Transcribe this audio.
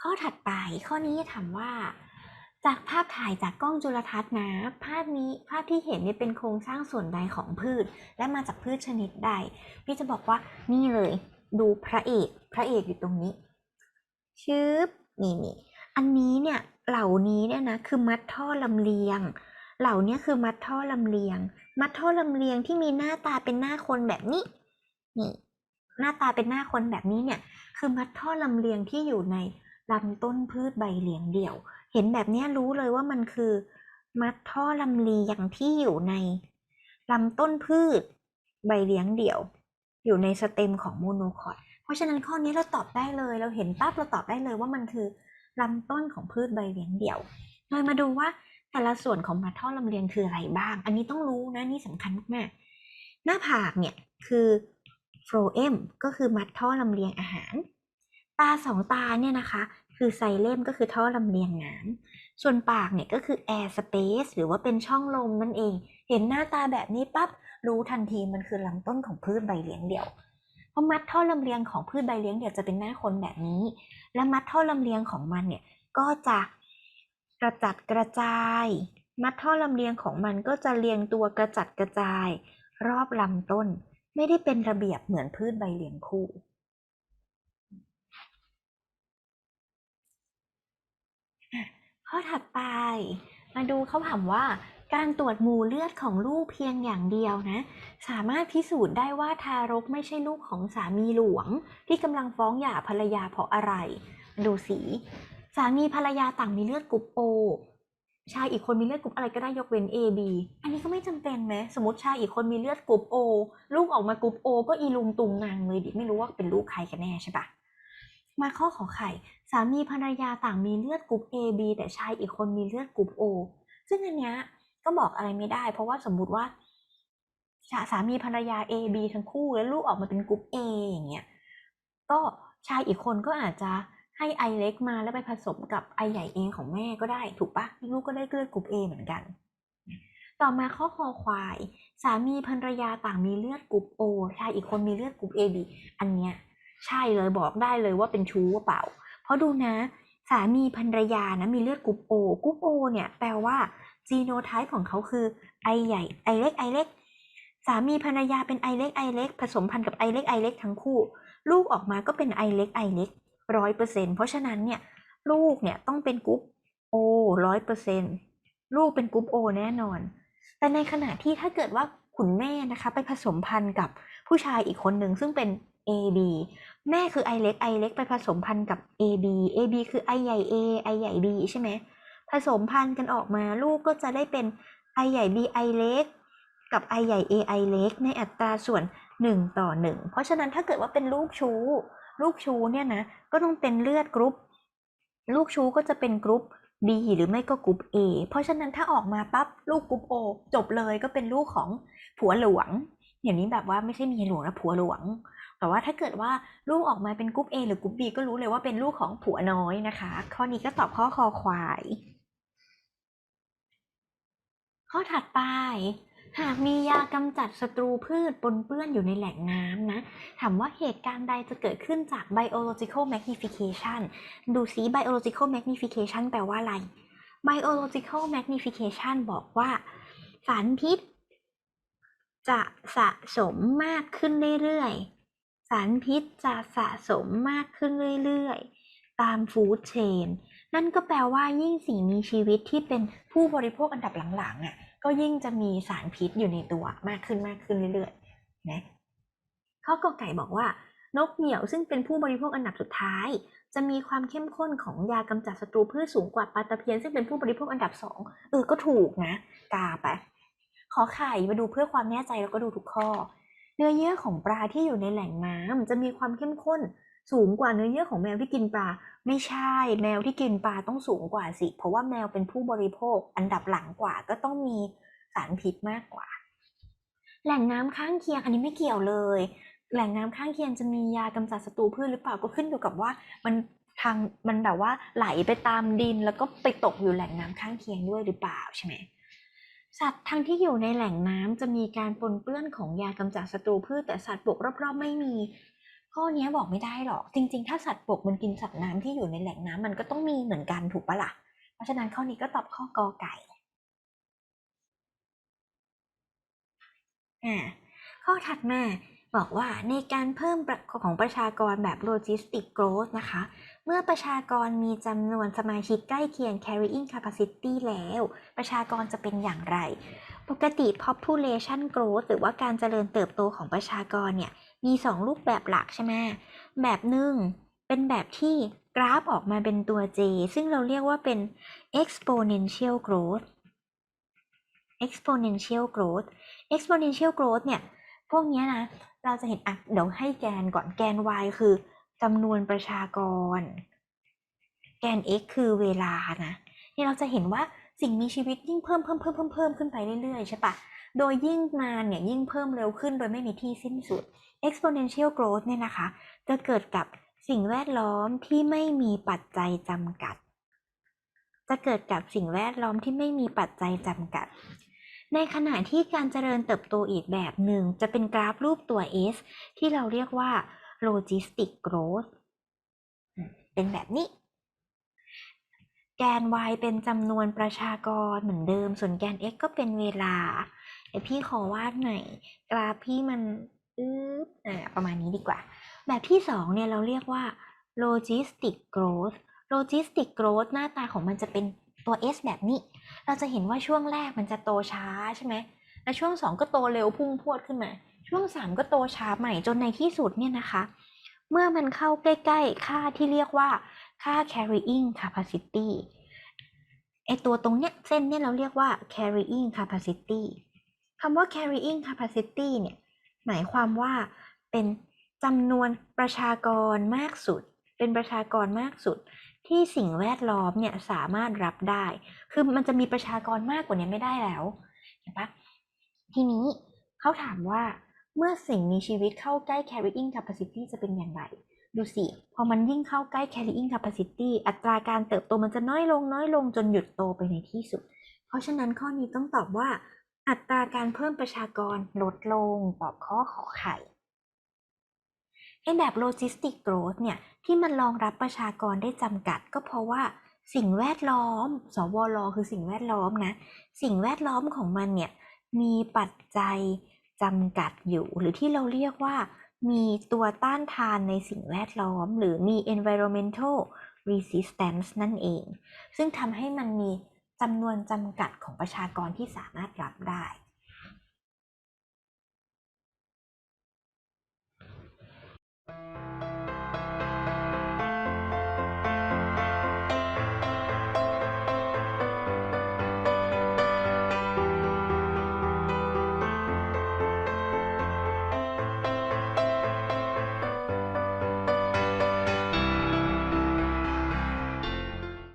ข้อถัดไปข้อนี้ถามว่า จากภาพถ่ายจากกล้องจุลทรรศน์นะภาพนี้ภาพที่เห็นเนี่ยเป็นโครงสร้างส่วนใดของพืช และมาจากพืชชนิดใด พี่จะบอกว่านี่เลย ดูพระเอกพระเอกอยู่ตรงนี้ชึบนี่นี่อันนี้เนี่ยเหล่านี้เนี่ยนะคือมัดท่อลำเลียง เหล่านี้คือมัดท่อลำเลียง มัดท่อลำเลียงที่มีหน้าตาเป็นหน้าคนแบบนี้นี่หน้าตาเป็นหน้าคนแบบนี้เนี่ย คือมัดท่อลำเลียงที่อยู่ใน ลำต้นพืชใบเลี้ยงเดี่ยว เห็นแบบนี้รู้เลยว่ามันคือ มัดท่อลำเลียงที่อยู่ในลำต้นพืช ใบเลี้ยงเดี่ยว อยู่ในสเต็มของโมโนคอตเพราะฉะนั้นข้อนี้เราตอบได้เลย เราเห็นปั๊บเราตอบได้เลยว่ามันคือลำต้นของพืชใบเลี้ยงเดี่ยวเลยมาดูว่าแต่ละส่วนของมัดท่อลำเลียงคืออะไรบ้าง อันนี้ต้องรู้นะนี่สำคัญมากๆหน้าผากเนี่ยคือโฟรเอมก็คือมัดท่อลำเลียงอาหาร ตาสองตาเนี่ยนะคะ คือไซเลมก็คือท่อลำเลียงน้ำส่วนปากเนี่ยก็คือแอร์สเปซหรือว่าเป็นช่องลมนั่นเอง เห็นหน้าตาแบบนี้ปั๊บรู้ทันทีมันคือลำต้นของพืชใบเลี้ยงเดี่ยวเพราะมัดท่อลำเลียงของพืชใบเลี้ยงเดี่ยวจะเป็นหน้าคนแบบนี้ และมัดท่อลำเลียงของมันเนี่ยก็จะกระจัดกระจาย มัดท่อลำเลียงของมันก็จะเรียงตัวกระจัดกระจาย รอบลำต้น ไม่ได้เป็นระเบียบเหมือนพืชใบเลี้ยงคู่ ข้อถัดไป มาดูเขาถามว่า การตรวจหมู่เลือดของลูกเพียงอย่างเดียวนะ สามารถพิสูจน์ได้ว่าทารกไม่ใช่ลูกของสามีหลวง ที่กำลังฟ้องหย่าภรรยาเพราะอะไร ดูสีสามีภรรยาต่างมีเลือดกรุ๊ปโอชายอีกคนมีเลือดกรุ๊ปอะไรก็ได้ยกเว้น A B อันนี้ก็ไม่จำเป็นไหมสมมติชายอีกคนมีเลือดกรุ๊ปโอลูกออกมากรุ๊ปโอก็อีลุงตุงนางเลยดิไม่รู้ว่าเป็นลูกใครกันแน่ใช่ปะ มาข้อขอไข่ สามีภรรยาต่างมีเลือดกรุ๊ป A B แต่ชายอีกคนมีเลือดกรุ๊ป O ซึ่งอันเนี้ยก็บอกอะไรไม่ได้ เพราะว่าสมมติว่าสามีภรรยา A B ทั้งคู่แล้วลูกออกมาเป็นกรุ๊ป A อย่างเงี้ยก็ชายอีกคนก็อาจจะให้ไอเล็กมาแล้วไปผสมกับไอใหญ่เองของแม่ก็ได้ถูกปะลูกก็ได้เลือดกรุ๊ป A เหมือนกัน ต่อมาข้อคอควาย สามีภรรยาต่างมีเลือดกรุ๊ป O ชายอีกคนมีเลือดกรุ๊ป AB อันเนี้ย ใช่เลยบอกได้เลยว่าเป็นชู้เปล่า เพราะดูนะ สามีภรรยานะมีเลือดกรุ๊ปโอกรุ๊ปโอเนี่ยแปลว่าจีโนไทป์ของเขาคือไอใหญ่ไอเล็กไอเล็กสามีภรรยาเป็นไอเล็กไอเล็กผสมพันธุ์กับไอเล็กไอเล็กทั้งคู่ ลูกออกมาก็เป็นไอเล็กไอเล็กร้อยเปอร์เซ็นเพราะฉะนั้นเนี่ยลูกเนี่ยต้องเป็นกรุ๊ปโอร้อยเปอร์เซ็นลูกเป็นกรุ๊ปโอแน่นอน แต่ในขณะที่ถ้าเกิดว่าคุณแม่นะคะ ไปผสมพันธุ์กับผู้ชายอีกคนหนึ่งซึ่งเป็น AB แม่คือ I เล็ก I เล็กไปผสมพันธุ์กับ AB AB คือ I ใหญ่ A I ใหญ่ B ใช่ไหมผสมพันธุ์กันออกมาลูกก็จะได้เป็น I ใหญ่ B I เล็กกับ I ใหญ่ A I เล็กในอัตราส่วน 1 ต่อ 1 เพราะฉะนั้นถ้าเกิดว่าเป็นลูกชู้ ลูกชู้เนี่ยนะก็ต้องเป็นเลือดกรุ๊ปลูกชู้ก็จะเป็นกรุ๊ป B หรือไม่ก็กรุ๊ป A เพราะฉะนั้นถ้าออกมาปั๊บลูกกรุ๊ป O จบเลยก็เป็นลูกของผัวหลวงอย่างนี้แบบว่าไม่ใช่เมียหลวงนะผัวหลวง แต่ว่าถ้าเกิดว่าลูกออกมาเป็นกรุ๊ป A หรือกรุ๊ป B ก็รู้เลยว่าเป็นลูกของผัวน้อยนะคะ ข้อนี้ก็ตอบข้อคอควาย ข้อถัดไปหากมียากำจัดศัตรูพืชปนเปื้อนอยู่ในแหล่งน้ำนะ ถามว่าเหตุการณ์ใดจะเกิดขึ้นจาก biological magnification ดูซิ biological magnification แปลว่าอะไร biological magnification บอกว่า สารพิษ จะสะสมมากขึ้นเรื่อยๆ สารพิษจะสะสมมากขึ้นเรื่อยๆ ตามฟู้ดเชน นั่นก็แปลว่ายิ่งสิ่งมีชีวิตที่เป็นผู้บริโภคอันดับหลังๆอะ ก็ยิ่งจะมีสารพิษอยู่ในตัวมากขึ้นมากขึ้นเรื่อยๆ นะข้อกอไก่บอกว่า นกเหยี่ยวซึ่งเป็นผู้บริโภคอันดับสุดท้าย จะมีความเข้มข้นของยากำจัดศัตรูพืชสูงกว่าปลาตะเพียนซึ่งเป็นผู้บริโภคอันดับสองเออก็ถูกนะ กาไปขอไข่มาดูเพื่อความแน่ใจแล้วก็ดูทุกข้อ เนื้อเยื่อของปลาที่อยู่ในแหล่งน้ำจะมีความเข้มข้นสูงกว่าเนื้อเยื่อของแมวที่กินปลา ไม่ใช่ แมวที่กินปลาต้องสูงกว่าสิ เพราะว่าแมวเป็นผู้บริโภค อันดับหลังกว่าก็ต้องมีสารพิษมากกว่า แหล่งน้ำข้างเคียงอันนี้ไม่เกี่ยวเลย แหล่งน้ำข้างเคียงจะมียากำจัดศัตรูพืชหรือเปล่าก็ขึ้นอยู่กับว่ามันทางมันแบบว่าไหลไปตามดินแล้วก็ไปตกอยู่แหล่งน้ำข้างเคียงด้วยหรือเปล่าใช่ไหม สัตว์ทั้งที่อยู่ในแหล่งน้ำจะมีการปนเปื้อนของยากำจัดศัตรูพืชแต่สัตว์บกรอบๆไม่มี ข้อนี้บอกไม่ได้หรอก จริง ๆ ถ้าสัตว์บกมันกินสัตว์น้ำที่อยู่ในแหล่งน้ำมันก็ต้องมีเหมือนกันถูกปะล่ะ เพราะฉะนั้นข้อนี้ก็ตอบข้อกอไก่อ่าข้อถัดมาบอกว่าในการเพิ่มของประชากรแบบโลจิสติก growth นะคะ เมื่อประชากรมีจำนวนสมาชิกใกล้เคียง carrying capacity แล้ว ประชากรจะเป็นอย่างไร ปกติ population growth หรือว่าการเจริญเติบโตของประชากรเนี่ย มี 2 รูปแบบหลักใช่ไหม แบบหนึ่งเป็นแบบที่กราฟออกมาเป็นตัว J ซึ่งเราเรียกว่าเป็น exponential growth exponential growth exponential growth เนี่ย พวกเนี้ยนะ เราจะเห็นอะเดี๋ยวให้แกนก่อนแกน y คือ จำนวนประชากร แกน x คือเวลานะนี่เราจะเห็นว่าสิ่งมีชีวิตยิ่งเพิ่มเพิ่มเพิ่มเพิ่มเพิ่มขึ้นไปเรื่อยๆใช่ปะโดยยิ่งนานเนี่ยยิ่งเพิ่มเร็วขึ้นโดยไม่มีที่สิ้นสุด exponential growth เนี่ยนะคะ จะเกิดกับสิ่งแวดล้อมที่ไม่มีปัจจัยจำกัด จะเกิดกับสิ่งแวดล้อมที่ไม่มีปัจจัยจำกัด ในขณะที่การเจริญเติบโตอีกแบบหนึ่ง จะเป็นกราฟรูปตัว S ที่เราเรียกว่า logistic growth อืมเป็นแบบนี้ แกน y เป็นจำนวนประชากรเหมือนเดิม ส่วนแกน x ก็เป็นเวลาเดี๋ยวพี่ขอวาดหน่อยกราฟพี่มันอึ๊บอ่าประมาณนี้ดีกว่า แบบที่สองเนี่ยเราเรียกว่า logistic growth logistic growth หน้าตาของมันจะเป็นตัว S แบบนี้ เราจะเห็นว่าช่วงแรกมันจะโตช้าใช่ไหม แล้วช่วงสองก็โตเร็วพุ่งพรวดขึ้นมา ช่วงสามก็โตช้าใหม่จนในที่สุดเนี่ยนะคะ เมื่อมันเข้าใกล้ ๆ ค่าที่เรียกว่าค่า carrying capacity ไอตัวตรงเนี้ยเส้นเนี่ยเราเรียกว่า carrying capacity คำว่า carrying capacity เนี่ยหมายความว่าเป็นจำนวนประชากรมากสุด เป็นประชากรมากสุด ที่สิ่งแวดล้อมเนี่ยสามารถรับได้ คือมันจะมีประชากรมากกว่านี้ไม่ได้แล้วเห็นปะทีนี้เขาถามว่า เมื่อสิ่งมีชีวิตเข้าใกล้ carrying capacity จะเป็นอย่างไร ดูสิ พอมันยิ่งเข้าใกล้ carrying capacity อัตราการเติบโตมันจะน้อยลงน้อยลงจนหยุดโตไปในที่สุด เพราะฉะนั้นข้อนี้ต้องตอบว่า อัตราการเพิ่มประชากรลดลงตอบข้อขอไข่ไอแบบ logistic growth เนี่ยที่มันรองรับประชากรได้จำกัด ก็เพราะว่าสิ่งแวดล้อม สวลคือสิ่งแวดล้อมนะ สิ่งแวดล้อมของมันเนี่ยมีปัจจัย จำกัดอยู่ หรือที่เราเรียกว่า มีตัวต้านทานในสิ่งแวดล้อม หรือมี environmental resistance นั่นเอง ซึ่งทำให้มันมีจำนวนจำกัดของประชากรที่สามารถรับได้